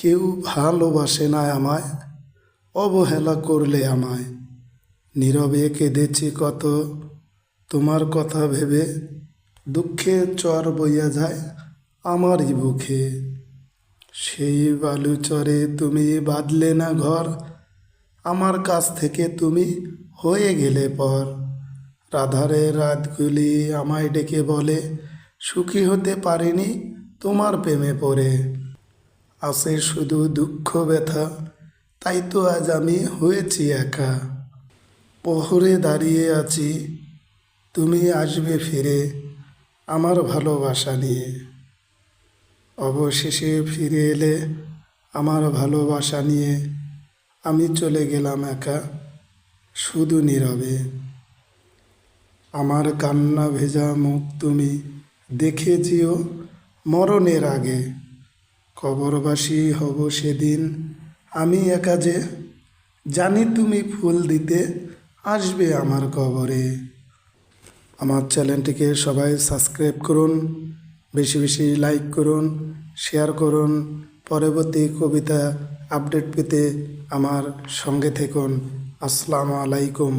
কেউ ভালোবাসে না আমায়, অবহেলা করলে আমায়। নীরবে কেঁদেছি কত, তোমার কথা ভেবে দুঃখে চর বইয়া যায় আমারই বুকে। সেই বালুচরে তুমি বাঁধলে না ঘর, আমার কাছ থেকে তুমি হয়ে গেলে পর। রাধারে রাতগুলি আমায় ডেকে বলে, সুখী হতে পারিনি তোমার প্রেমে পড়ে। আসে শুধু দুঃখ ব্যথা, তাই তো আজ আমি হয়েছি একা। পহরে দাঁড়িয়ে আছি, তুমি আসবে ফিরে আমার ভালোবাসা নিয়ে। অবশেষে ফিরে এলে আমার ভালোবাসা নিয়ে আমি চলে গেলাম একা, শুধু নীরবে। আমার কান্না ভেজা মুখ তুমি দেখে যেও মরণের আগে। কবরবাসী হব সেদিন। আমি একা যে জানি তুমি ফুল দিতে আসবে আমার কবরে। আমার চ্যানেলটিকে সবাই সাবস্ক্রাইব করুন, বেশি বেশি লাইক করুন, শেয়ার করুন। পরবর্তী কবিতা আপডেট পেতে আমার সঙ্গে থাকুন। আসসালামু আলাইকুম।